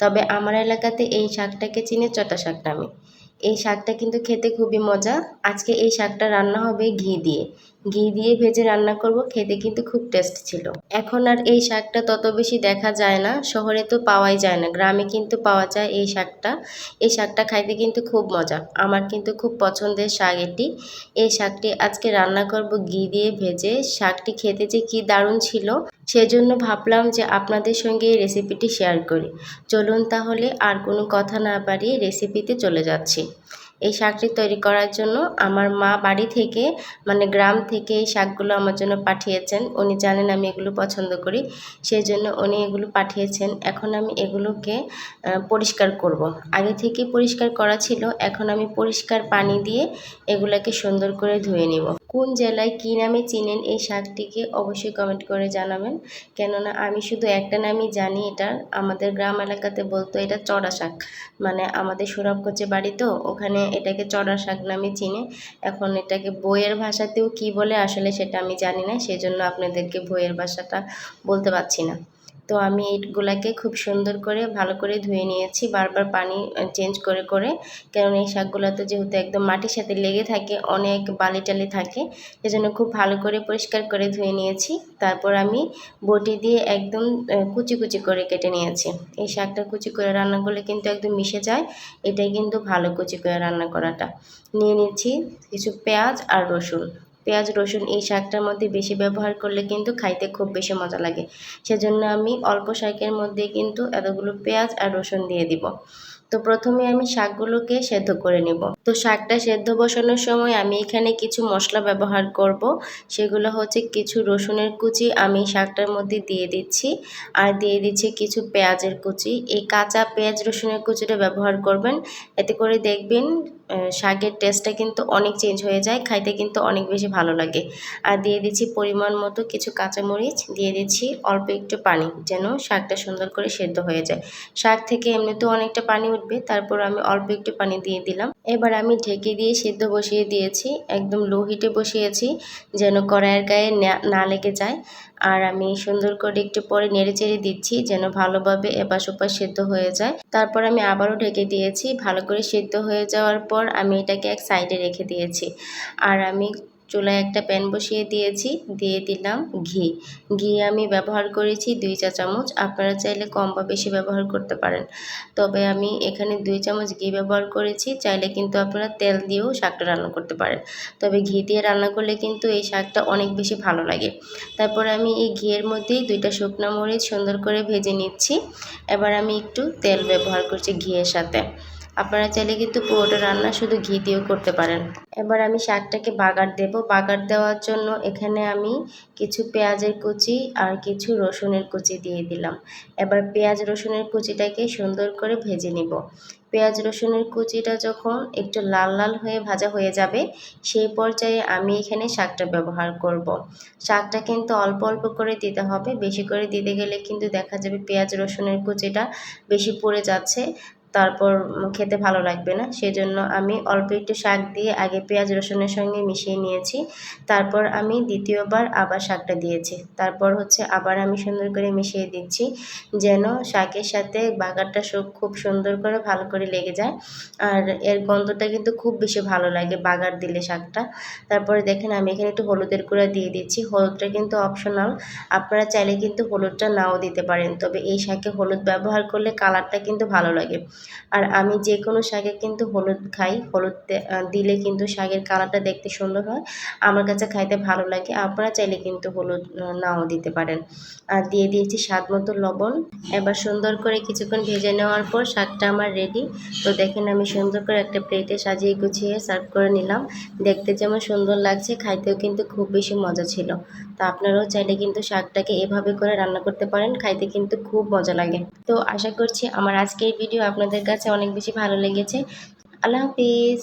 তবে আমার এলাকাতে এই শাকটাকে চিনে চটা শাক নামে। এই শাকটা কিন্তু খেতে খুবই মজা। আজকে এই শাকটা রান্না হবে ঘি দিয়ে। ঘি দিয়ে ভেজে রান্না করব, খেতে কিন্তু খুব টেস্ট ছিল। এখন আর এই শাকটা তত বেশি দেখা যায় না, শহরে তো পাওয়াই যায় না, গ্রামে কিন্তু পাওয়া যায় এই শাকটা। এই শাকটা খাইতে কিন্তু খুব মজা, আমার কিন্তু খুব পছন্দের শাক এটি। এই শাকটি আজকে রান্না করব ঘি দিয়ে ভেজে, শাকটি খেতে যে কি দারুণ ছিল, সেজন্য ভাবলাম যে আপনাদের সঙ্গে এই রেসিপিটি শেয়ার করি। চলুন তাহলে আর কোনো কথা না বাড়িয়ে রেসিপিতে চলে যাচ্ছি। এই শাকটি তৈরি করার জন্য আমার মা বাড়ি থেকে মানে গ্রাম থেকে এই শাকগুলো আমার জন্য পাঠিয়েছেন। উনি জানেন আমি এগুলো পছন্দ করি সেই জন্য উনি এগুলো পাঠিয়েছেন। এখন আমি এগুলোকে পরিষ্কার করব। আগে থেকে পরিষ্কার করা ছিল, এখন আমি পরিষ্কার পানি দিয়ে এগুলোকে সুন্দর করে ধুয়ে নিব। কোন জেলায় কী নামে চিনেন এই শাকটিকে অবশ্যই কমেন্ট করে জানাবেন। কেননা আমি শুধু একটা নামই জানি, এটা আমাদের গ্রাম এলাকাতে বলতো, এটা চড়া শাক। মানে আমাদের সুরভগঞ্জে বাড়ি তো, ওখানে এটাকে চড়া শাক নামে চিনে। এখন এটাকে বইয়ের ভাষাতেও কি বলে আসলে সেটা আমি জানি না, সেজন্য আপনাদেরকে বইয়ের ভাষাটা বলতে পারছি না। তো আমি এইগুলাকে খুব সুন্দর করে, ভালো করে ধুয়ে নিয়েছি। বারবার পানি চেঞ্জ করে করে। কারণ এই শাকগুলোতে যেহেতু একদম মাটির সাথে লেগে থাকে, অনেক বালি টালি থাকে সেজন্য খুব ভালো করে পরিষ্কার করে ধুয়ে নিয়েছি। তারপর আমি বটি দিয়ে একদম কুচি কুচি করে কেটে নিয়েছি। এই শাকটা কুচি করে রান্না করলে কিন্তু একদম মিশে যায়। এটাই কিন্তু ভালো কুচি করে রান্না করাটা। নিয়ে নিচ্ছি কিছু পেঁয়াজ আর রসুন। পেঁয়াজ, রসুন এই শাকটার মধ্যে বেশি ব্যবহার করলে কিন্তু খাইতে খুব বেশি মজা লাগে। সেজন্য আমি অল্প শাকের মধ্যে কিন্তু এতগুলো পেঁয়াজ আর রসুন দিয়ে দিব। তো প্রথমে আমি শাকগুলোকে সেদ্ধ করে নিব। তো শাকটা সেদ্ধ বসানোর সময় আমি এখানে কিছু মশলা ব্যবহার করব। সেগুলো হচ্ছে কিছু রসুনের কুচি আমি শাকটার মধ্যে দিয়ে দিচ্ছি। আর দিয়ে দিচ্ছি কিছু পেঁয়াজের কুচি। এই কাঁচা পেঁয়াজ, রসুনের কুচিটা ব্যবহার করবেন। এতে করে দেখবেন শাকের টেস্টটা কিন্তু অনেক চেঞ্জ হয়ে যায়, খাইতে কিন্তু অনেক বেশি ভালো লাগে। আর দিয়ে দিচ্ছি পরিমাণ মতো কিছু কাঁচামরিচ, দিয়ে দিচ্ছি অল্প একটু পানি, যেন শাকটা সুন্দর করে সেদ্ধ হয়ে যায়। শাক থেকে এমনিতেও অনেকটা পানি উঠবে, তারপর আমি অল্প একটু পানি দিয়ে দিলাম। এবার আমি ঢেকে দিয়ে সেদ্ধ বসিয়ে দিয়েছি, একদম লো হিটে বসিয়েছি যেন কড়াইয়ের গায়ে না লেগে যায়। আর আমি সুন্দর করে একটু পরে নেড়ে চেড়ে দিচ্ছি যেন ভালোভাবে এপাশ ওপাশ সেদ্ধ হয়ে যায়। তারপর আমি আবারও ঢেকে দিয়েছি, ভালো করে সেদ্ধ হয়ে যাওয়ার পর আমি এটাকে এক সাইডে রেখে দিয়েছি। আর আমি চুলায় একটা প্যান বসিয়ে দিয়েছি, দিয়ে দিলাম ঘি। ঘি আমি ব্যবহার করেছি দুই চা চামচ, আপনারা চাইলে কম বা বেশি ব্যবহার করতে পারেন। তবে আমি এখানে দুই চামচ ঘি ব্যবহার করেছি, চাইলে কিন্তু আপনারা তেল দিয়েও শাকটা রান্না করতে পারেন। তবে ঘি দিয়ে রান্না করলে কিন্তু এই শাকটা অনেক বেশি ভালো লাগে। তারপরে আমি এই ঘিয়ের মধ্যেই দুইটা শুকনো মরিচ সুন্দর করে ভেজে নিচ্ছি। এবার আমি একটু তেল ব্যবহার করছি ঘিয়ের সাথে। আপনারা চাইলে কিন্তু পুরোটা রান্না শুধু ঘি দিয়েও করতে পারেন। এবার আমি শাকটাকে বাগার দেব। বাগার দেওয়ার জন্য এখানে আমি কিছু পেঁয়াজের কুচি আর কিছু রসুনের কুচি দিয়ে দিলাম। এবার পেঁয়াজ রসুনের কুচিটাকে সুন্দর করে ভেজে নিব। পেঁয়াজ রসুনের কুচিটা যখন একটু লাল লাল হয়ে ভাজা হয়ে যাবে, সেই পর্যায়ে আমি এখানে শাকটা ব্যবহার করব। শাকটা কিন্তু অল্প অল্প করে দিতে হবে। বেশি করে দিতে গেলে কিন্তু দেখা যাবে পেঁয়াজ রসুনের কুচিটা বেশি পড়ে যাচ্ছে। তারপর খেতে ভালো লাগবে না। সেজন্য আমি অল্প একটু শাক দিয়ে আগে পেঁয়াজ, রসুনের সঙ্গে মিশিয়ে নিয়েছি। তারপর আমি দ্বিতীয়বার আবার শাকটা দিয়েছি। তারপর হচ্ছে আবার আমি সুন্দর করে মিশিয়ে দিচ্ছি যেন শাকের সাথে বাগারটা খুব সুন্দর করে ভালো করে লেগে যায়। আর এর গন্ধটা কিন্তু খুব বেশি ভালো লাগে বাগার দিলে শাকটা। তারপরে দেখেন আমি এখানে একটু হলুদের গুঁড়া দিয়ে দিচ্ছি। হলুদটা কিন্তু অপশনাল আপনারা চাইলে কিন্তু হলুদটা নাও দিতে পারেন। তবে এই শাকে হলুদ ব্যবহার করলে কালারটা কিন্তু ভালো লাগে। আর আমি যে কোনো শাকে কিন্তু হলুদ খাই। হলুদ দিলে কিন্তু শাকের কালারটা দেখতে সুন্দর হয়। আমার কাছে খাইতে ভালো লাগে। আপনারা চাইলে কিন্তু হলুদ নাও দিতে পারেন। আর দিয়ে দিয়েছি স্বাদ মতো লবণ। এবার সুন্দর করে কিছুক্ষণ ভেজে নেওয়ার পর শাকটা আমার রেডি তো দেখেন আমি সুন্দর করে একটা প্লেটে সাজিয়ে গুছিয়ে সার্ভ করে নিলাম। দেখতে যেমন সুন্দর লাগছে, খাইতেও কিন্তু খুব বেশি মজা ছিল। তো আপনারাও চাইলে কিন্তু শাকটাকে এভাবে করে রান্না করতে পারেন। খাইতে কিন্তু খুব মজা লাগে। তো আশা করছি আমার আজকের ভিডিও আপনাদের কাছে অনেক বেশি ভালো লেগেছে। আল্লাহ হাফিজ।